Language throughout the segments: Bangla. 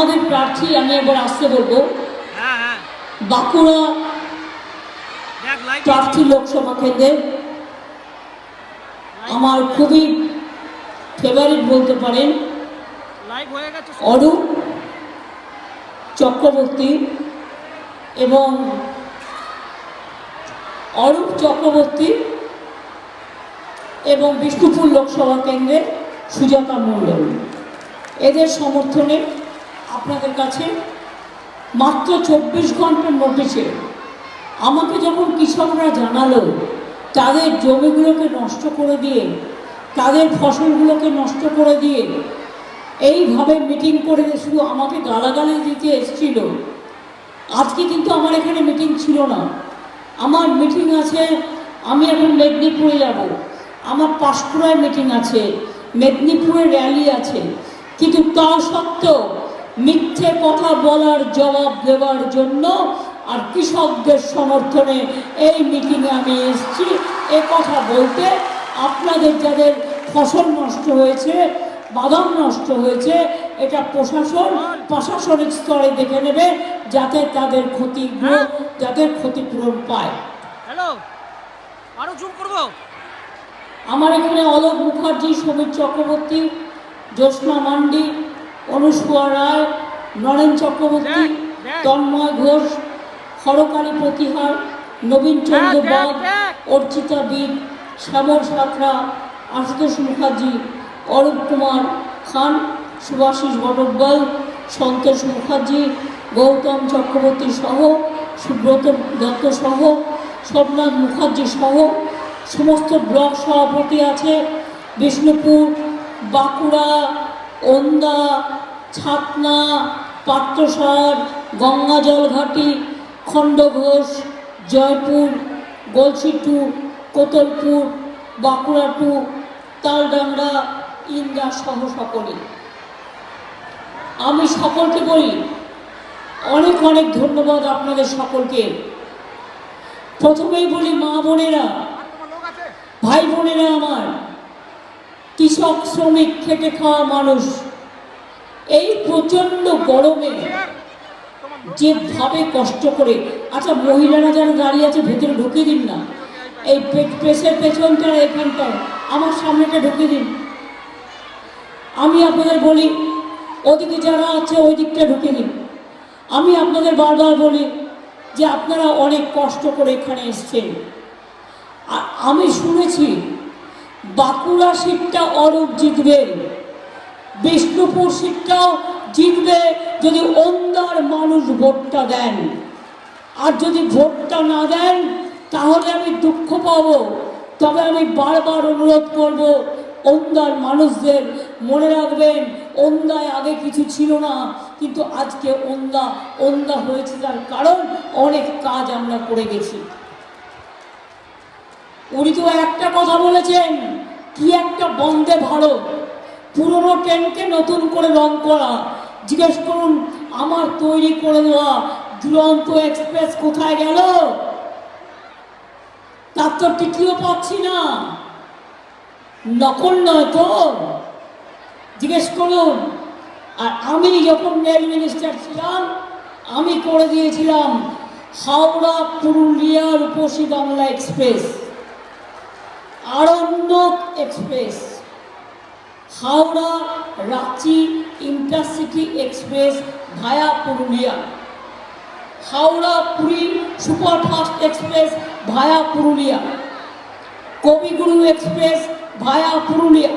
আমাদের প্রার্থী আমি একবার আসতে বলব। হ্যাঁ হ্যাঁ। বাঁকুড়া প্রার্থী লোকসভা কেন্দ্রে আমার খুবই ফেভারিট বলতে পারেন অরূপ চক্রবর্তী এবং অরূপ চক্রবর্তী এবং বিষ্ণুপুর লোকসভা কেন্দ্রের সুজাতা মণ্ডল। এদের সমর্থনে আপনাদের কাছে মাত্র চব্বিশ ঘণ্টার নোটিশে আমাকে যখন কৃষকরা জানালো তাদের জমিগুলোকে নষ্ট করে দিয়ে, তাদের ফসলগুলোকে নষ্ট করে দিয়ে এইভাবে মিটিং করে শুধু আমাকে গালাগালি দিতে এসেছিল। আজকে কিন্তু আমার এখানে মিটিং ছিল না। আমার মিটিং আছে, আমি এখন মেদিনীপুরে যাব। আমার পাঁশকুড়ায় মিটিং আছে, মেদিনীপুরে র্যালি আছে। কিন্তু তা সত্ত্বেও মিথ্যে কথা বলার জবাব দেওয়ার জন্য আর কৃষকদের সমর্থনে এই মিটিংয়ে আমি এসেছি। এ কথা বলতে আপনাদের যাদের ফসল নষ্ট হয়েছে বাদাম নষ্ট হয়েছে এটা প্রশাসন প্রশাসনিক স্তরে দেখে নেবে যাতে তাদের ক্ষতি যাতে ক্ষতিপূরণ পায়। হ্যালো আরও জুম করব? আমার এখানে অলোক মুখার্জি সমীর চক্রবর্তী জ্যোৎস্না মান্ডি অনুসুয়া রায় নরেন চক্রবর্তী। তন্ময় ঘোষ হরকালী প্রতিহার নবীন চন্দ্র দেখ, দেখ, বাগ অর্চিতা বিদ শ্যামল সাঁতরা আশুতোষ মুখার্জি অরূপ কুমার খান সুভাষিস বটব্বল সন্তোষ মুখার্জি গৌতম চক্রবর্তী সহ সুব্রত দত্ত সহ সোমনাথ মুখার্জি সহ সমস্ত ব্লক সভাপতি আছে বিষ্ণুপুর বাঁকুড়া ওন্দা ছাতনা, পাত্রসার গঙ্গাজলঘাটি খণ্ডঘোষ, জয়পুর গলসি টু কোতলপুর বাঁকুড়া টু তালডাংরা ইন্দা সহ সকলে। আমি সকলকে বলি, অনেক অনেক ধন্যবাদ আপনাদের সকলকে। প্রথমেই বলি মা বোনেরা, ভাই বোনেরা আমার, কৃষক, শ্রমিক, খেটে খাওয়া মানুষ এই প্রচণ্ড গরমে যেভাবে কষ্ট করে আচ্ছা মহিলারা যারা দাঁড়িয়ে আছে, ভেতরে ঢুকিয়ে দিন না। এই প্রেসের পেছনটা এখানটায়, আমার সামনেটা ঢুকিয়ে দিন। আমি আপনাদের বলি, ওদিকে যারা আছে, ওই দিকটা ঢুকিয়ে দিন। আমি আপনাদের বারবার বলি যে আপনারা অনেক কষ্ট করে এখানে এসছেন। আমি শুনেছি, বাঁকুড়া সিটটা অরূপ জিতবে বিষ্ণুপুর সিটটাও জিতবে যদি ওন্দার মানুষ ভোটটা দেন। আর যদি ভোটটা না দেন, তাহলে আমি দুঃখ পাবো। তবে আমি বারবার অনুরোধ করব ওন্দার মানুষদের মনে রাখবেন ওন্দায় আগে কিছু ছিল না, কিন্তু আজকে ওন্দা ওন্দা হয়েছে তার কারণ অনেক কাজ আমরা করে গেছি। উনি তো একটা কথা বলেছেন, কি একটা বন্দে ভারত? পুরনো ট্রেনকে নতুন করে রং করা। জিজ্ঞেস করুন, আমার তৈরি করে দেওয়া দুরন্ত এক্সপ্রেস কোথায় গেল? তার তো টিকিও পাচ্ছি না। নকল নয় তো। জিজ্ঞেস করুন, আর আমি যখন রেল মিনিস্টার ছিলাম, আমি করে দিয়েছিলাম Howrah Purulia Rupasi Bangla express, Aranyak express. Howrah Ranchi intercity express via Purulia. Howrah Puri superfast express via Purulia. Kaviguru express via Purulia.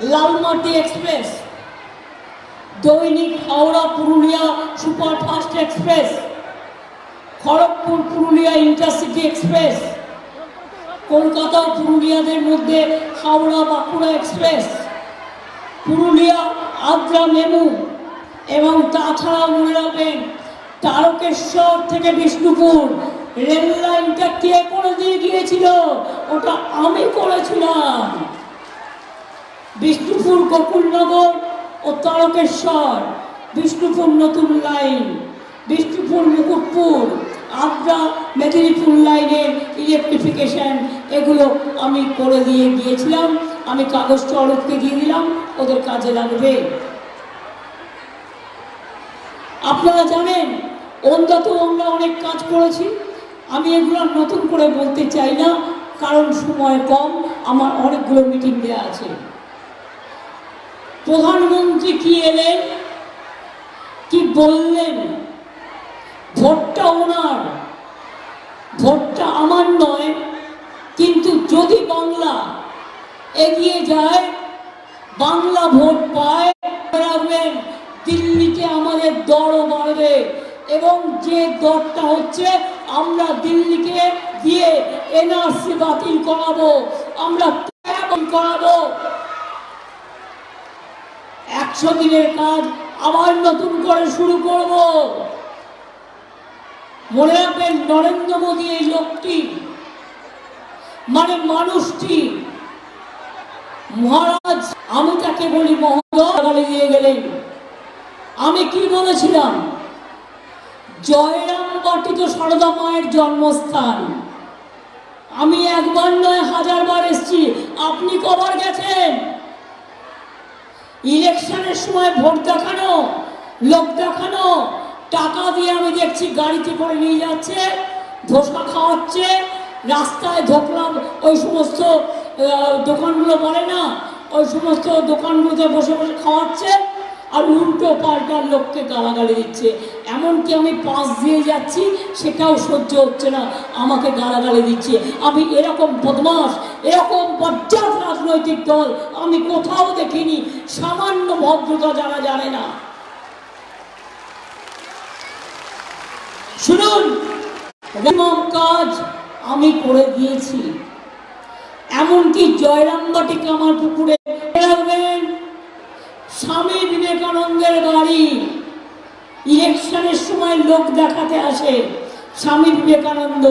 Lalmati express. দৈনিক Howrah Purulia superfast express. Kharagpur Purulia intercity express. Kolkata পুরুলিয়াদের মধ্যে হাওড়া বাঁকুড়া এক্সপ্রেস, পুরুলিয়া আদ্রা মেমু এবং তাছাড়া মনে রাখবেন তারকেশ্বর থেকে বিষ্ণুপুর, রেল লাইনটা কে করে দিয়ে গিয়েছিল? ওটা আমি করেছিলাম। বিষ্ণুপুর, গোকুলনগর ও তারকেশ্বর, বিষ্ণুপুর নতুন লাইন, বিষ্ণুপুর মুকুটপুর। আদ্রা মেদিনীপুর লাইনের ইলেকট্রিফিকেশন এগুলো আমি করে দিয়ে গিয়েছিলাম আমি কাগজ চড়ককে দিয়ে দিলাম, ওদের কাজে লাগবে। আপনারা জানেন, অন্তত আমরা অনেক কাজ করেছি। আমি এগুলো নতুন করে বলতে চাই না, কারণ সময় কম, আমার অনেকগুলো মিটিং দেওয়া আছে। প্রধানমন্ত্রী কি এলেন? কি বললেন? ভোটটা ওনার। ভোটটা আমার নয়, কিন্তু যদি বাংলা এগিয়ে যায়, বাংলা ভোট পায় রাখবেন দিল্লিতে আমাদের দরও বাড়বে এবং যে দরটা হচ্ছে, আমরা দিল্লিকে দিয়ে এনআরসি বাতিল করাবো, আমরা করাবো। একশো দিনের কাজ আবার নতুন করে শুরু করব। মনে রাখবেন, নরেন্দ্র মোদী এই লোকটি মানে মানুষটি, মহারাজ, আমি তাকে বলি মহোদয় দিয়ে গেলেন। আমি কি বলেছিলাম? জয়রাম বাটি তো সারদা মায়ের জন্মস্থান। আমি একবার নয় হাজারবার এসেছি। আপনি কবার গেছেন? ইলেকশনের সময় ভোট দেখানো, লোক দেখানো টাকা দিয়ে আমি দেখছি গাড়িতে করে নিয়ে যাচ্ছে, ধোসা খাওয়াচ্ছে, রাস্তায় ধোকলাম ওই সমস্ত দোকানগুলো বলে না, ওই সমস্ত দোকানগুলোতে বসে বসে খাওয়াচ্ছে আর উল্টো পাল্টার লোককে গালাগালি দিচ্ছে। এমনকি আমি পাশ দিয়ে যাচ্ছি, সেটাও সহ্য হচ্ছে না, আমাকে গালাগালি দিচ্ছে। আমি এরকম বদমাস এরকম বজ্জাত রাজনৈতিক দল আমি কোথাও দেখিনি, সামান্য ভদ্রতা যারা জানে না। শুনুন কাজ আমি করে দিয়েছি। এমনকি জয়রামবাটিকে আমার পুকুরে রাখবেন স্বামী বিবেকানন্দের বাড়ি ইলেকশনের সময় লোক দেখাতে আসে। স্বামী বিবেকানন্দ,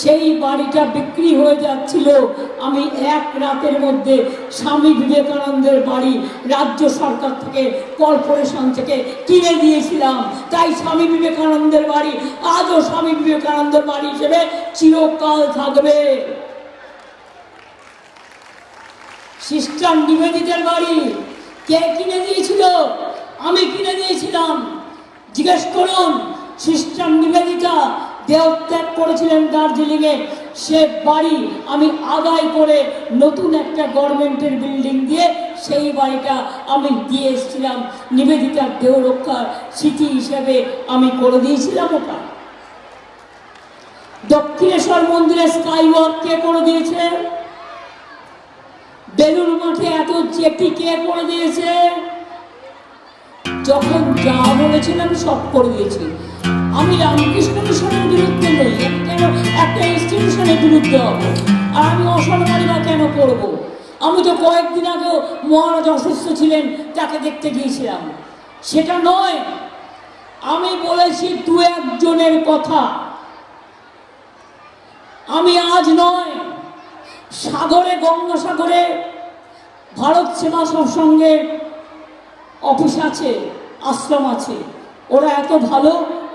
সেই বাড়িটা বিক্রি হয়ে যাচ্ছিল। আমি এক রাতের মধ্যে স্বামী বিবেকানন্দের বাড়ি রাজ্য সরকার থেকে, কর্পোরেশন থেকে কিনে দিয়েছিলাম তাই স্বামী বিবেকানন্দের বাড়ি, আজও স্বামী বিবেকানন্দের বাড়ি হিসেবে চিরকাল থাকবে। সিস্টার নিবেদিতের বাড়ি কে কিনে দিয়েছিল? আমি কিনে দিয়েছিলাম। জিজ্ঞেস করুন, সিস্টার নিবেদিতা দেহত্যাগ করেছিলেন দার্জিলিংয়ে। সে বাড়ি আমি আদায় করে নতুন একটা গভর্নমেন্টের বিল্ডিং দিয়ে সেই বাড়িটা আমি দিয়ে এসেছিলাম। নিবেদিতার দেহ রক্ষার স্মৃতি হিসেবে আমি করে দিয়েছিলাম ওটা। দক্ষিণেশ্বর মন্দিরে স্কাই ওয়াক কে করে দিয়েছে? বেলুর মাঠে এত চেটি কে করে দিয়েছে? যখন যা বলেছিলাম সব করে দিয়েছি। আমি রামকৃষ্ণ মিশনের বিরুদ্ধে নই কেন একটা ইনস্টিটিউশনের বিরুদ্ধে হব। আর আমি অসরকারি বা কেন করব? আমি তো কয়েকদিন আগেও মহারাজ অসুস্থ ছিলেন, তাকে দেখতে গিয়েছিলাম। সেটা নয়, আমি বলেছি দু একজনের কথা। আমি আজ নয়, সাগরে, গঙ্গাসাগরে, ভারত সেবা সঙ্গে অফিস আছে, আশ্রম আছে। ওরা এত ভালো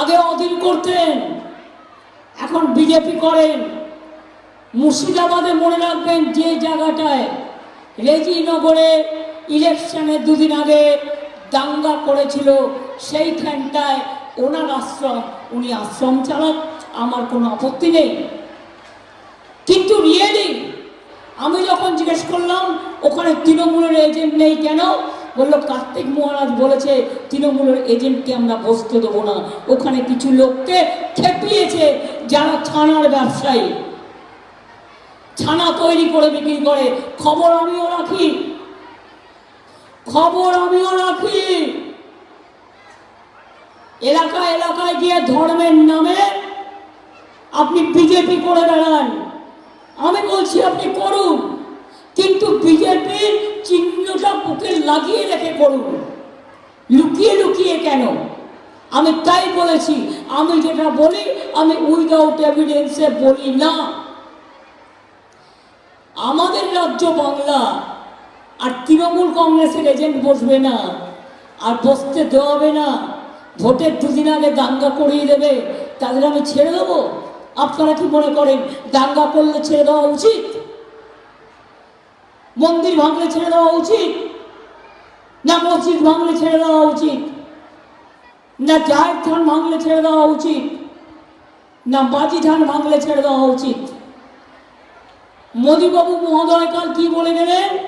আগে অধীন করতেন। এখন বিজেপি করেন। মুর্শিদাবাদে মনে রাখবেন যে জায়গাটায় রেজিনগরে ইলেকশনে দুদিন আগে দাঙ্গা করেছিল, সেইখানটায় ওনার আশ্রম উনি আশ্রম চালাক, আমার কোনো আপত্তি নেই। কিন্তু রিয়েলি আমি যখন জিজ্ঞেস করলাম, ওখানে তৃণমূলের এজেন্ট নেই কেন? বলল, কার্তিক মহারাজ বলেছে, তৃণমূলের এজেন্টকে আমরা বসতে দেবো না। ওখানে কিছু লোককে খেপিয়েছে যারা ছানার ব্যবসায়ী। ছানা তৈরি করে বিক্রি করে। খবর আমিও রাখি। খবর আমিও রাখি। এলাকা এলাকায় গিয়ে ধর্মের নামে আপনি বিজেপি করে বেড়ান। আমি বলছি, আপনি করুন। কিন্তু বিজেপির চিহ্নটা বুকে লাগিয়ে রেখে করুন লুকিয়ে লুকিয়ে কেন? আমি তাই বলেছি, আমি যেটা বলি, আমি উইদাউট এভিডেন্সে বলি না। আমাদের রাজ্য বাংলা আর তৃণমূল কংগ্রেসের এজেন্ট বসবে না, আর বসতে দেওয়া হবে না। ভোটের দুদিন আগে দাঙ্গা করিয়ে দেবে, তাদের আমি ছেড়ে দেবো। আপনারা কি মনে করেন, দাঙ্গা করলে ছেড়ে দেওয়া উচিত? মন্দির ভাঙলে ছেড়ে দেওয়া উচিত? না মসজিদ ভাঙলে ছেড়ে দেওয়া উচিত? না জায়ের থান ভাঙলে ছেড়ে দেওয়া উচিত? না বাজি ধান ভাঙলে ছেড়ে দেওয়া উচিত? মোদীবাবু মহোদয় কাল কি বলে গেলেন?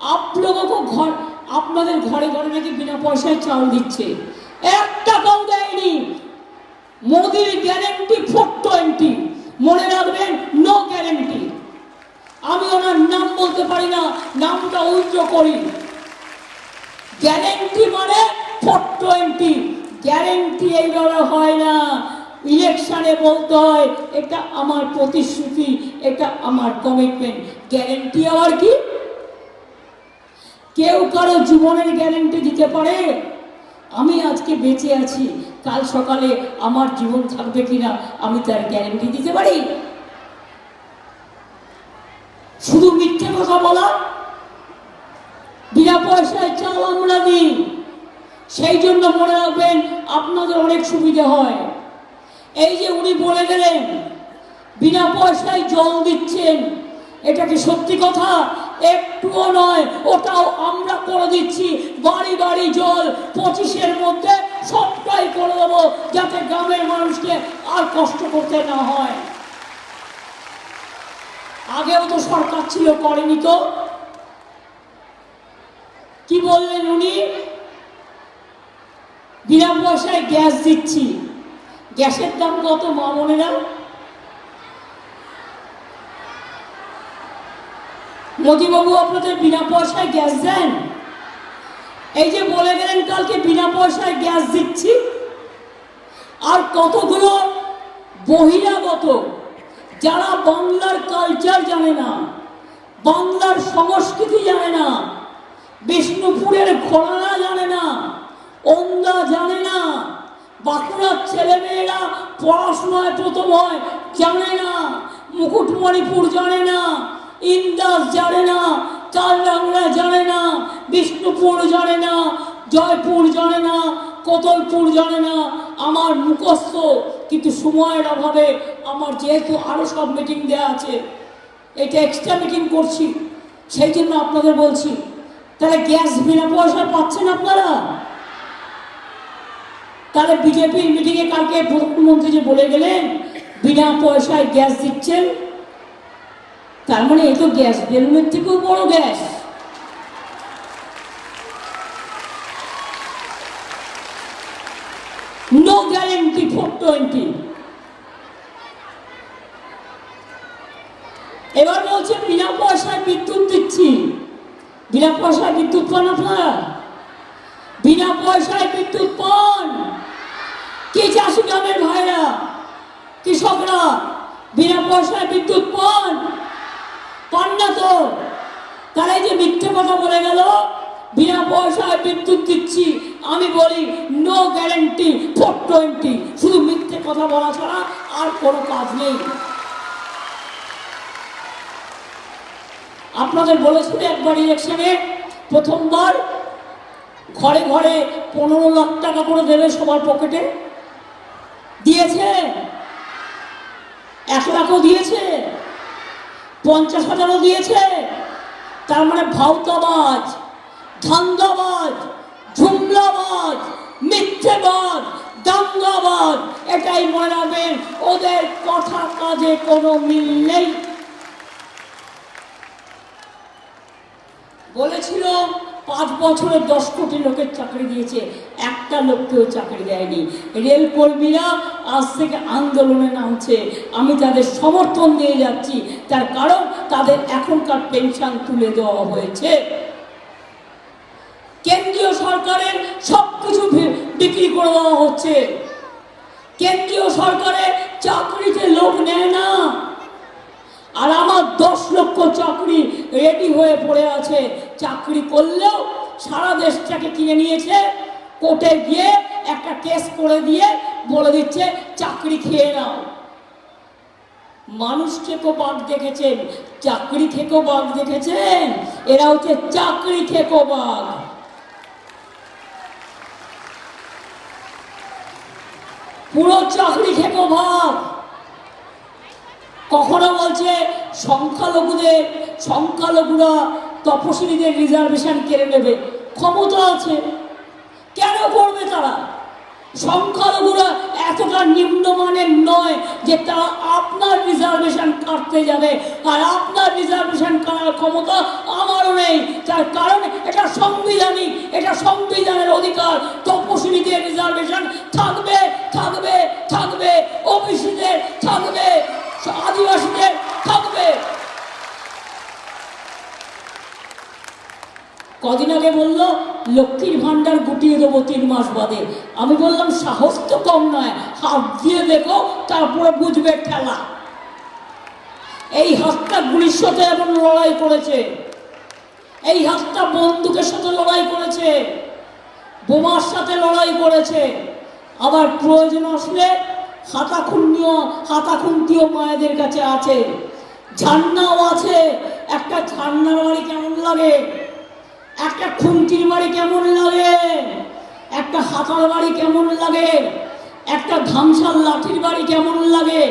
আপনাকে ঘর, আপনাদের ঘরে ঘরে নাকি বিনা পয়সায় চাল দিচ্ছে। এক টাকাও দেয়নি। মোদির গ্যারেন্টি ফোর টোয়েন্টি মনে রাখবেন নো গ্যারেন্টি আমি ওনার নাম বলতে পারি না, নামটা উইথড্র করি। গ্যারেন্টি মানে ফোর টোয়েন্টি। গ্যারেন্টি এইভাবে হয় না। ইলেকশনে বলতে হয়, এটা আমার প্রতিশ্রুতি, এটা আমার কমিটমেন্ট গ্যারেন্টি আবার কি? কেউ কারও জীবনের গ্যারেন্টি দিতে পারে? আমি আজকে বেঁচে আছি, কাল সকালে আমার জীবন থাকবে কিনা আমি তার গ্যারেন্টি দিতে পারি? শুধু মিথ্যে কথা বলা, বিনা পয়সায় চাল আমরা দিই সেই জন্য মনে রাখবেন, আপনাদের অনেক সুবিধা হয়। এই যে উনি বলে গেলেন, বিনা পয়সায় জল দিচ্ছেন, এটা কি সত্যি কথা? একটুও নয়, ওটাও আমরা করে দিচ্ছি। বাড়ি বাড়ি জল, পঁচিশের মধ্যে সবটাই করে দেবো, যাতে গ্রামের মানুষকে আর কষ্ট করতে না হয়। আগেও তো সরকার ছিল, করেনি তো। কি বললেন উনি? বিনা পয়সায় গ্যাস দিচ্ছি। গ্যাসের দাম কত মা বোনেরা? মোদীবাবু, আপনাদের বিনা পয়সায় গ্যাস দেন? এই যে বলে গেলেন কালকে বিনা পয়সায় গ্যাস দিচ্ছি। আর কতগুলো বহিরাগত যারা বাংলার কালচার জানে না বাংলার সংস্কৃতি জানে না বিষ্ণুপুরের ঘোড়ারা জানে না ওন্দা জানে না বাঁকুড়ার ছেলেমেয়েরা পড়াশোনায় প্রথম হয় জানে না মুকুটমণিপুর জানে না ইন্দাস জানে না কালরাংলা জানে না বিষ্ণুপুর জানে না জয়পুর জানে না কোতলপুর জানে না আমার মুখস্থ কিন্তু সময়ের অভাবে আমার যেহেতু আরও সব মিটিং দেওয়া আছে, এটা এক্সট্রা মিটিং করছি, সেই জন্য আপনাদের বলছি, তাহলে গ্যাস বিনা পয়সায় পাচ্ছেন আপনারা? তাহলে বিজেপির মিটিংয়ে কালকে প্রধানমন্ত্রী যে বলে গেলেন, বিনা পয়সায় গ্যাস দিচ্ছেন, তার মানে এ তো গ্যাস বেলুনের থেকেও বড় গ্যাস নো গ্যারেন্টি টোয়েন্টি। এবার বলছে, বিনা পয়সায় বিদ্যুৎ দিচ্ছি। বিনা পয়সায় বিদ্যুৎ পান বিনা পয়সায় বিদ্যুৎ পান? কি চাষি গ্রামের ভাইরা, কৃষকরা, বিনা পয়সায় বিদ্যুৎ পান? পান না তো। তারা এই যে মিথ্যে কথা বলে গেল, বিনা পয়সায় বিদ্যুৎ দিচ্ছি। আমি বলি নো গ্যারেন্টি ফোর টোয়েন্টি শুধু মিথ্যে কথা বলা ছাড়া আর কোনো কাজ নেই। আপনাদের বলেছিল একবার ইলেকশনে প্রথমবার ঘরে ঘরে পনেরো লাখ টাকা করে দেবে সবার পকেটে। দিয়েছে। এক লাখও দিয়েছে। পঞ্চাশ হাজারও দিয়েছে। তার মানে ভাউতাবাজ ধান্দাবাজ। ঝুমলাবাজ মিথ্যেবাজ দাঙ্গাবাজ এটাই মনে রাখবেন ওদের কথা কাজে কোনো মিল নেই। বলেছিল, পাঁচ বছরে দশ কোটি লোকের চাকরি দিয়েছে। একটা লোককেও চাকরি দেয়নি। রেল কর্মীরা আজ থেকে আন্দোলনে নামছে। আমি তাদের সমর্থন দিয়ে যাচ্ছি। তার কারণ, তাদের এখনকার পেনশন তুলে দেওয়া হয়েছে। কেন্দ্রীয় সরকারের সব কিছু বিক্রি করে দেওয়া হচ্ছে। কেন্দ্রীয় সরকারের চাকরিতে লোক নেয় না। আর আমার দশ লক্ষ চাকরি রেডি হয়ে পড়ে আছে। চাকরি করলেও সারা দেশটাকে কিনে নিয়েছে, কোর্টে গিয়ে একটা কেস করে দিয়ে বলে দিচ্ছে, চাকরি খেয়ে নাও। মানুষ থেকেও বাঘ দেখেছেন, চাকরি থেকেও বাঘ দেখেছেন। এরা হচ্ছে চাকরি থেকেও বাঘ। পুরো চাকরি খেপো ভাব। কখনো বলছে, সংখ্যালঘুদের, সংখ্যালঘুরা তপশিলীদের রিজার্ভেশন কেড়ে নেবে। ক্ষমতা আছে। কেন করবে তারা? সংখ্যালঘুরা এতটা নিম্নমানের নয় যে তারা আপনার রিজার্ভেশন কাটতে যাবে। আর আপনার রিজার্ভেশন কাটার ক্ষমতা আমারও নেই। তার কারণ এটা সাংবিধানিক, এটা সংবিধানের অধিকার। তপশিলীদের রিজার্ভেশন থাকবে থাকবে থাকবে। ওবিসিদের থাকবে, আদিবাসীদের থাকবে। কদিন আগে বলল, লক্ষ্মীর ভাণ্ডার গুটিয়ে দেবো তিন মাস বাদে। আমি বললাম, সাহস তো কম নয়, হাত দিয়ে দেখো, তারপরে বুঝবে খেলা এই হাতটা গুলির সাথে এমন লড়াই করেছে। এই হাতটা বন্দুকের সাথে লড়াই করেছে। বোমার সাথে লড়াই করেছে। আবার প্রয়োজন আসলে হাতাখুন্নিও হাতাখুন্তিও মায়েদের কাছে আছে। ঝান্নাও আছে। একটা ঝান্নার বাড়ি কেমন লাগে? একটা খুন্তির বাড়ি কেমন লাগে? একটা হাতার বাড়ি কেমন লাগে? একটা ধামসার লাঠির বাড়ি কেমন লাগে?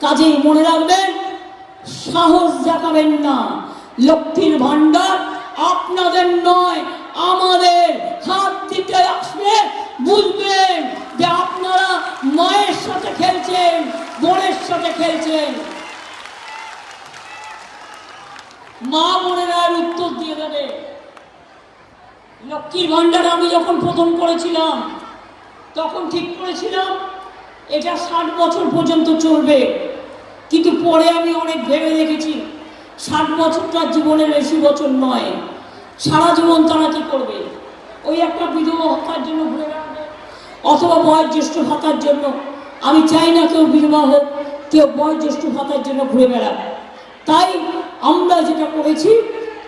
কাজেই মনে রাখবেন, সাহস দেখাবেন না। লক্ষ্মীর ভাণ্ডার আপনাদের নয়, আমাদের। হাত দিতে আসলে বুঝবেন যে আপনারা মায়ের সাথে খেলছেন, বোনের সাথে খেলছেন। মা বোনেরা উত্তর লক্ষ্মীর ভাণ্ডার আমি যখন প্রথম করেছিলাম, তখন ঠিক করেছিলাম, এটা ষাট বছর পর্যন্ত চলবে। কিন্তু পরে আমি অনেক ভেবে দেখেছি, ষাট বছরটা জীবনের বেশি বছর নয়। সারা জীবন তারা কি করবে? ওই একটা বিধবা হত্যার জন্য ঘুরে বেড়াবে, অথবা বয়োজ্যেষ্ঠ ভাতার জন্য। আমি চাই না কেউ বিধবা হোক, কেউ বয়োজ্যেষ্ঠ ভাতার জন্য ঘুরে বেড়াবে তাই আমরা যেটা করেছি,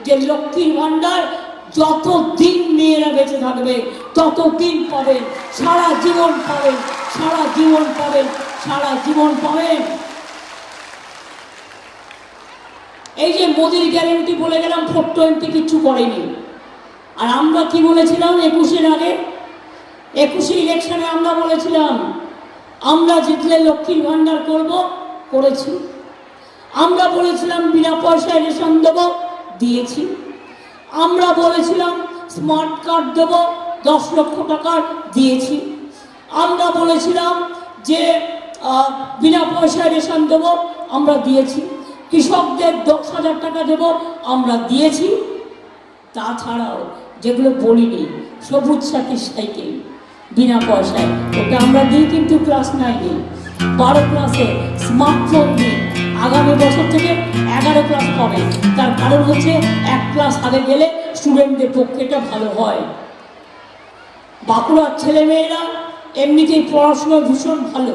যে লক্ষ্মীর ভাণ্ডার যতদিন মেয়েরা বেঁচে থাকবে, ততদিন পাবেন সারা জীবন পাবেন সারা জীবন পাবেন সারা জীবন পাবেন এই যে মোদির গ্যারেন্টি বলে গেলাম ফোর টোয়েন্টি কিচ্ছু করেনি। আর আমরা কি বলেছিলাম একুশের আগে? একুশে ইলেকশনে আমরা বলেছিলাম, আমরা জিতলে লক্ষ্মীর ভাণ্ডার করব, করেছি। আমরা বলেছিলাম বিনা পয়সায় রেশন দেবো, দিয়েছি। আমরা বলেছিলাম স্মার্ট কার্ড দেব, দশ লক্ষ টাকার দিয়েছি। আমরা বলেছিলাম যে বিনা পয়সায় রেশন দেব, আমরা দিয়েছি। কৃষকদের দশ হাজার টাকা দেব, আমরা দিয়েছি। তাছাড়াও, যেগুলো বলিনি, সবুজ সাথী সাইকেল বিনা পয়সায়। ওটা আমরা দিই, কিন্তু ক্লাস নাইনে বারো ক্লাসে স্মার্টফোন দিই আগামী বছর থেকে এগারো ক্লাস পাবে তার কারণ হচ্ছে এক ক্লাস আগে গেলে স্টুডেন্টদের পক্ষে এটা ভালো হয়। বাঁকুড়ার ছেলেমেয়েরা এমনিতেই পড়াশোনা ভীষণ ভালো।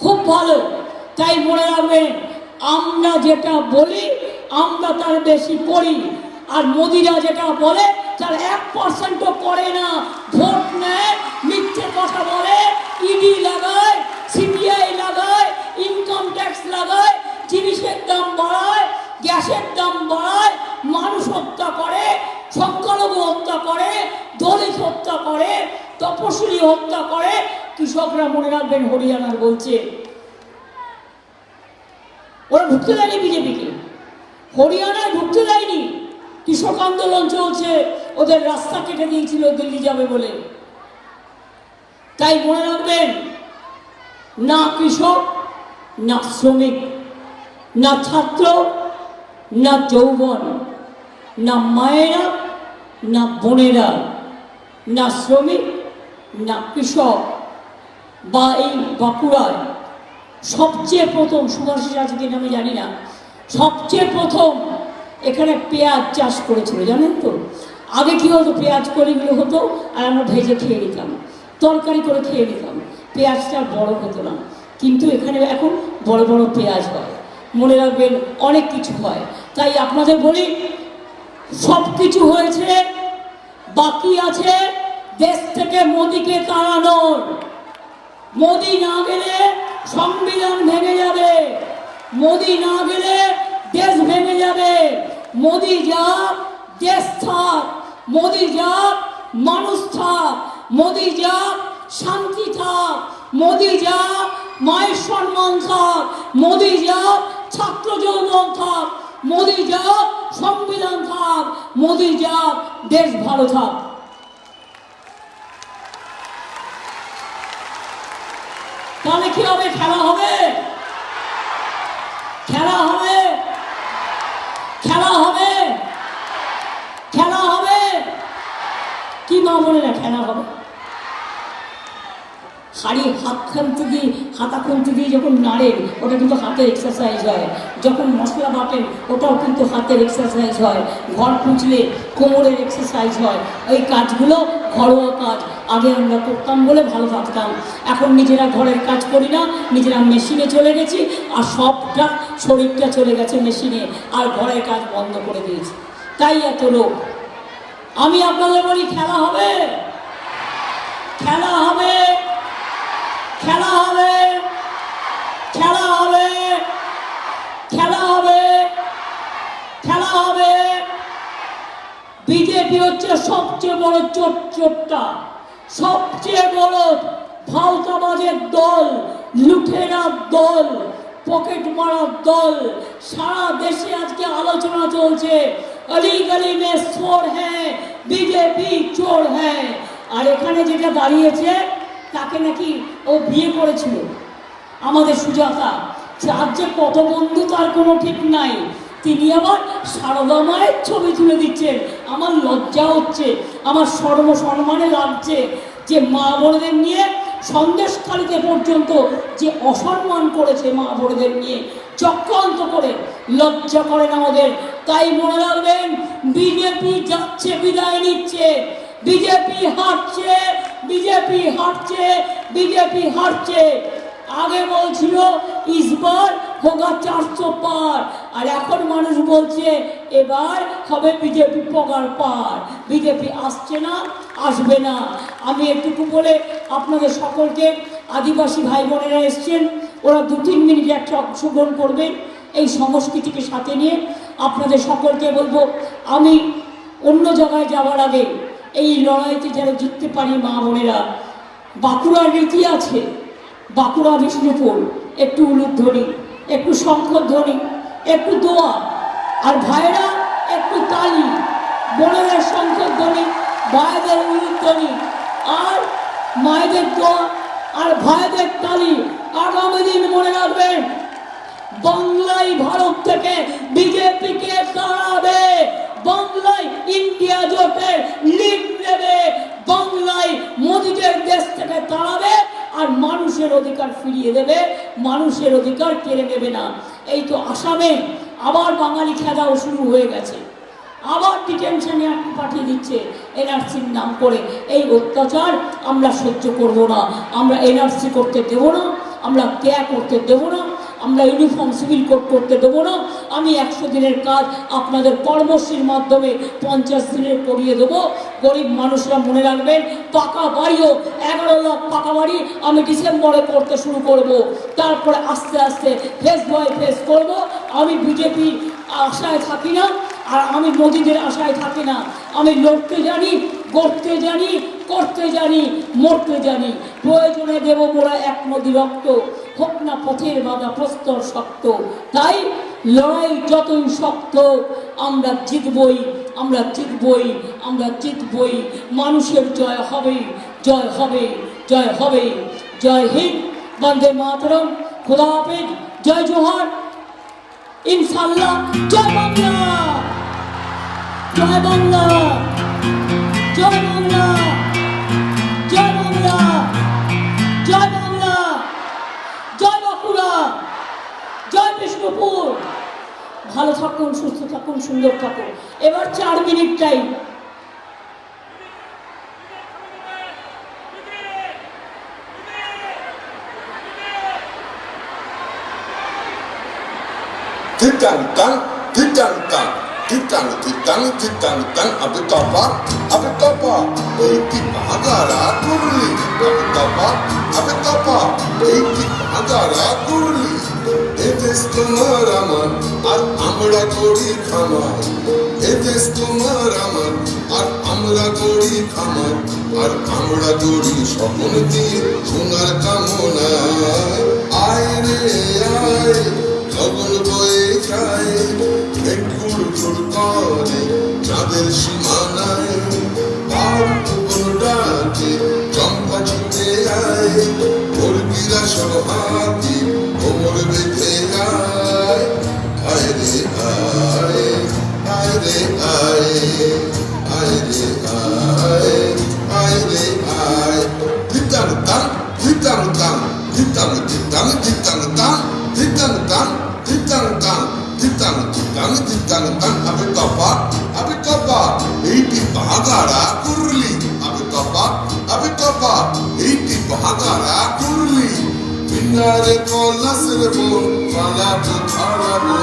খুব ভালো। তাই মনে রাখবেন, আমরা যেটা বলি, আমরা তার বেশি করি আর মোদিরা যেটা বলে, তার এক পার্সেন্টও করে কৃষকরা মনে রাখবেন হরিয়ানার বলছে, ওরা ঢুকতে দেয়নি বিজেপিকে হরিয়ানায় ঢুকতে দেয়নি। কৃষক আন্দোলন চলছে, ওদের রাস্তা কেটে দিয়েছিল, দিল্লি যাবে বলে। তাই মনে রাখবেন, না কৃষক, না শ্রমিক, না ছাত্র, না যৌবন, না মায়েরা, না বোনেরা, না শ্রমিক, না কৃষক। বা এই বাঁকুড়ায় সবচেয়ে প্রথম সুভাষিস আছে কিনা আমি জানি না, সবচেয়ে প্রথম এখানে পেঁয়াজ চাষ করেছিল, জানেন তো? আগে কি হতো, পেঁয়াজ কলিগুলো হতো, আর আমরা ভেজে খেয়ে নিতাম, তরকারি করে খেয়ে নিতাম, পেঁয়াজটা বড় হতো না। কিন্তু এখানে এখন বড় বড় পেঁয়াজ হয়, মনে রাখবেন অনেক কিছু হয়। তাই আপনাদের বলি, সব কিছু হয়েছে, বাকি আছে দেশ থেকে মোদিকে তাড়ানোর। মোদি না গেলে সংবিধান ভেঙে যাবে। মোদি না গেলে দেশ ভেঙে যাবে। মোদি যাক দেশ থাক মোদি যাক মানুষ থাক মোদি যাক শান্তি থাক মোদি যাক মায়ের সম্মান থাক মোদি যাক ছাত্র যৌবন থাক মোদি যাক সংবিধান থাক মোদি যাক দেশ ভালো থাক তাহলে কি হবে খেলা হবে? খেলা হবে? খেলা হবে? খেলা হবে? কি মা বলে না খেলা হবে? শাড়ি হাত খানতে দিয়ে হাতা খুলতে দিয়ে যখন নাড়েন ওটা কিন্তু হাতের এক্সারসাইজ হয়। যখন মশলা বাটেন ওটাও কিন্তু হাতের এক্সারসাইজ হয়। ঘর খুঁজলে কোমরের এক্সারসাইজ হয়। এই কাজগুলো ঘরোয়া কাজ। আগে আমরা করতাম বলে ভালো থাকতাম এখন নিজেরা ঘরের কাজ করি না, নিজেরা মেশিনে চলে গেছি আর সবটা শরীরটা চলে গেছে মেশিনে আর ঘরের কাজ বন্ধ করে দিয়েছি। তাই এত লোক আমি আপনাদের বলি, খেলা হবে। খেলা হবে। খেলা হবে। খেলা হবে। খেলা হবে। খেলা হবে। বিজেপি হচ্ছে সবচেয়ে বড় চোট চোটটা। সবচেয়ে বড় ভাওতাবাজের দল লুঠেরার দল, পকেট মারার দল। সারা দেশে আজকে আলোচনা চলছে অলি গলি মে চোর হ্যাঁ বিজেপি চোর হ্যাঁ আর এখানে যেটা দাঁড়িয়েছে, তাকে নাকি ও বিয়ে করেছিল। আমাদের সুজাতা যার যে কত বন্ধু তার কোনো ঠিক নাই, তিনি আবার সারদা মায়ের ছবি তুলে দিচ্ছেন। আমার লজ্জা হচ্ছে, আমার সর্ব সম্মানে লাগছে যে মা বোনদের নিয়ে সন্দেশখালিতে পর্যন্ত যে অসম্মান করেছে মা বোনদের নিয়ে, চক্রান্ত করে লজ্জা করেন আমাদের। তাই মনে রাখবেন, বিজেপি যাচ্ছে, বিদায় নিচ্ছে, বিজেপি হারছে বিজেপি হারছে বিজেপি হারছে। আগে বলছিল ইসবার হোগা চারশো পার। আর এখন মানুষ বলছে, এবার হবে বিজেপি পগার পার। বিজেপি আসছে না, আসবে না। আমি একটুকু বলে আপনাদের সকলকে আদিবাসী ভাই বোনেরা এসছেন, ওরা দু তিন মিনিট একটা অংশগ্রহণ করবেন এই সংস্কৃতিকে সাথে নিয়ে। আপনাদের সকলকে বলব, আমি অন্য জায়গায় যাওয়ার আগে এই লড়াইতে যারা জিততে পারি মা বোনেরা, বাঁকুড়ার রীতি আছে, বাঁকুড়া বিষ্ণুপুর একটু উলুধ্বনি। একটু শঙ্করধ্বনি একটু দোয়া, আর ভাইরা একটু তালি বোনেদের শঙ্করধ্বনি ভাইদের উলুধ্বনি আর মায়েদের দোয়া, আর ভাইদের তালি। আগামী দিন মনে রাখবেন, বাংলায় ভারত থেকে বিজেপিকে তাড়াবে, বাংলায় ইন্ডিয়া জোটের লিড নেবে বাংলায় মানুষের অধিকার ফিরিয়ে দেবে, মানুষের অধিকার কেড়ে নেবে না। এই তো আসামে আবার বাঙালি খেলাও শুরু হয়ে গেছে। আবার ডিটেনশনে পাঠিয়ে দিচ্ছে এনআরসির নাম করে। এই অত্যাচার আমরা সহ্য করব না। আমরা এনআরসি করতে দেব না, আমরা ক্যা করতে দেব না। আমরা ইউনিফর্ম সিভিল কোড করতে দেবো না। আমি একশো দিনের কাজ আপনাদের কর্মশ্রীর মাধ্যমে পঞ্চাশ দিনের করিয়ে দেবো। গরিব মানুষরা মনে রাখবেন, পাকা বাড়িও এগারো লাখ পাকা বাড়ি আমি ডিসেম্বরে করতে শুরু করব। তারপরে আস্তে আস্তে ফেস বাই ফেস করব। আমি বিজেপির আশায় থাকি না, আর আমি মোদিদের আশায় থাকি না। আমি লড়তে জানি গড়তে জানি, করতে জানি, মরতে জানি। প্রয়োজনে দেব মোরা এক নদী রক্ত, হোক না পথের বাধা, প্রস্তর শক্ত। তাই লড়াই যতই শক্ত, আমরা জিতবই আমরা জিতবই আমরা জিতবই। মানুষের জয় হবে জয় হবে জয় হবে। জয় হিন্দ, বন্দে মাতরম। খোদা হাফেজ। জয় জোহার ইনশাল্লাহ জয় বাংলা। জয় বাংলা। জয় বাংলা জয় বাংলা জয় বাংলা জয় বাঁকুড়া জয় বিষ্ণুপুর ভালো থাকুন সুস্থ থাকুন সুন্দর থাকুন এবার চার minute time Titan Tan, Titan Tan. Titang, titang, titang, titang, abe tapa, abe tapa, eighty bagara kurli, abe tapa, abe tapa, eighty bagara kurli. এ দেশ তোমার আমার আর আমরা করি খামার এ দেশ তোমার আমার আর আমরা করি খামার আর আমরা করি স্বপ্ন দিয়ে সোনার কামনায় আয় রে আয় গগন বয়ে যায় ঘুর করে চাঁদের সীমানায় ডাকে চম্পা ছুটে আয় মুরগিরা সব হাতি কোমর বেঁধে আয়। আয় রে, আয় আয় রে, আয় আয় রে, আয় আয় রে, আয়। তিতাং তাং তিতাং তাং তিতাং তিতাং তিতাং তাং তিতাং তাং তিতাং তাং তিতাং তাং আবে কপা আবে কপা এইটি বাগারা কুরলি আবে কপা আবে কপা এইটি বাগারা কুরলি পিন্নারে কলাসের বোন মালা বুখারা বোন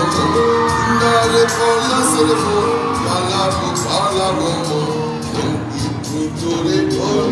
পিন্নারে কলাসের বোন মালা বুখারা বোন ভিতরে ঢোল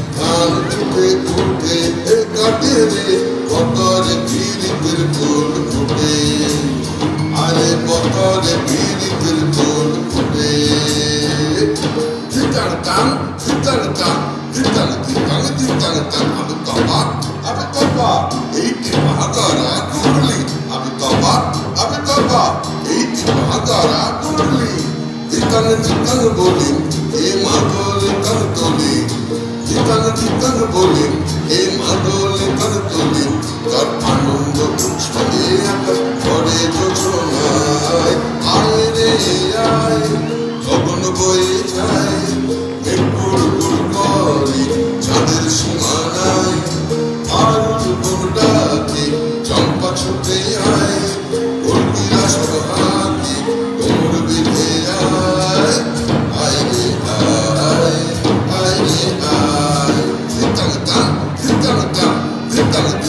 ধান উঠে ছুটে এ কাটে রে বতরে পীড়িতের ফুল ফুটে।